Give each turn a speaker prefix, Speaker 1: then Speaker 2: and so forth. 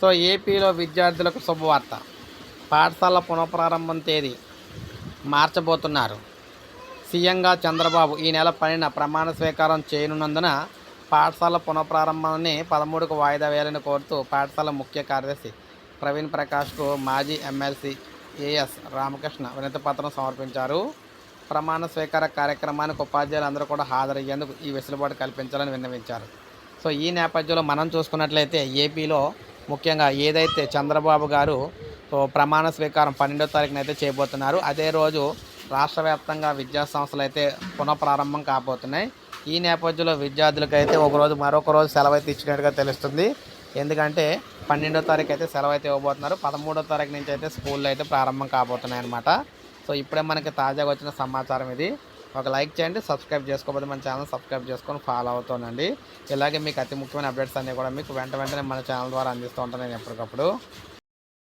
Speaker 1: So ఏపీలో విద్యార్థులకు శుభవార్త. పాఠశాల పునఃప్రారంభం తేదీ మార్చబోతున్నారు. సీఎంగా చంద్రబాబు ఈ నెల పడిన ప్రమాణ స్వీకారం చేయనున్నందున పాఠశాల పునఃప్రారంభాన్ని పదమూడుకు వాయిదా వేయాలని కోరుతూ పాఠశాల ముఖ్య కార్యదర్శి ప్రవీణ్ ప్రకాష్కు మాజీ ఎమ్మెల్సీ ఏఎస్ రామకృష్ణ వినతి పత్రం సమర్పించారు. ప్రమాణ స్వీకార కార్యక్రమానికి ఉపాధ్యాయులు అందరూ కూడా హాజరయ్యేందుకు ఈ వెసులుబాటు కల్పించాలని విన్నవించారు. సో ఈ నేపథ్యంలో మనం చూసుకున్నట్లయితే ఏపీలో ముఖ్యంగా ఏదైతే చంద్రబాబు గారు సో ప్రమాణ స్వీకారం పన్నెండో తారీఖున అయితే చేయబోతున్నారు. అదే రోజు రాష్ట్ర వ్యాప్తంగా విద్యా సంస్థలు అయితే పునఃప్రారంభం కాబోతున్నాయి. ఈ నేపథ్యంలో విద్యార్థులకు అయితే ఒక రోజు మరొక రోజు సెలవు అయితే ఇచ్చినట్టుగా తెలుస్తుంది. ఎందుకంటే పన్నెండో తారీఖు అయితే సెలవు అయితే ఇవ్వబోతున్నారు. పదమూడో తారీఖు నుంచి అయితే స్కూల్లో అయితే ప్రారంభం కాబోతున్నాయి అనమాట సో ఇప్పుడే మనకి తాజాగా వచ్చిన సమాచారం ఇది. ఒక లైక్ చేయండి సబ్స్క్రైబ్ చేసుకోకపోతే మన ఛానల్ సబ్స్క్రైబ్ చేసుకొని ఫాలో అవుతానండి ఇలాగే మీకు అతి ముఖ్యమైన అప్డేట్స్ అన్నీ కూడా మీకు వెంట వెంటనే మన ఛానల్ ద్వారా అందిస్తూ ఉంటాను నేను ఎప్పటికప్పుడు.